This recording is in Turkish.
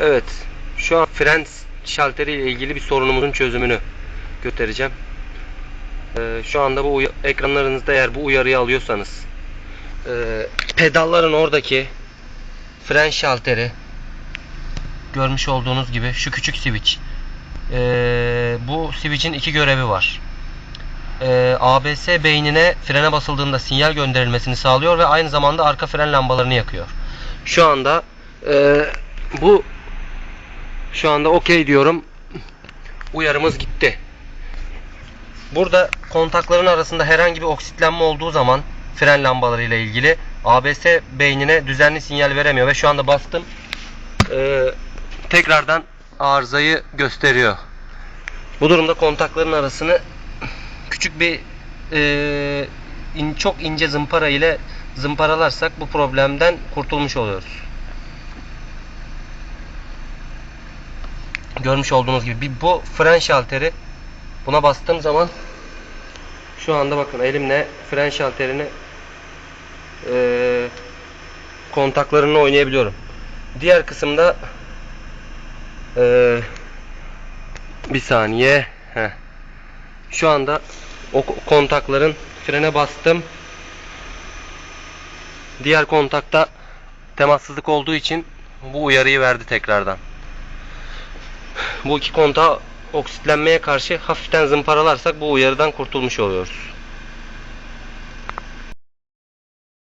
Evet. Şu an fren şalteri ile ilgili bir sorunumuzun çözümünü göstereceğim. Ee, şu anda bu ekranlarınızda eğer bu uyarıyı alıyorsanız e, pedalların oradaki fren şalteri görmüş olduğunuz gibi şu küçük switch. Ee, bu switch'in iki görevi var. Ee, ABS beynine frene basıldığında sinyal gönderilmesini sağlıyor ve aynı zamanda arka fren lambalarını yakıyor. Şu anda e, bu şu anda okey diyorum. Uyarımız gitti. Burada kontakların arasında herhangi bir oksitlenme olduğu zaman fren lambaları ile ilgili ABS beynine düzenli sinyal veremiyor ve şu anda bastım. Ee, tekrardan arızayı gösteriyor. Bu durumda kontakların arasını küçük bir e, in- çok ince zımpara ile zımparalarsak bu problemden kurtulmuş oluyoruz. Görmüş olduğunuz gibi bir bu fren şalteri buna bastığım zaman şu anda bakın elimle fren şalterini e, kontaklarını oynayabiliyorum. Diğer kısımda e, bir saniye heh. şu anda o ko- kontakların frene bastım. Diğer kontakta temassızlık olduğu için bu uyarıyı verdi tekrardan. Bu iki kontağı oksitlenmeye karşı hafiften zımparalarsak bu uyarıdan kurtulmuş oluyoruz.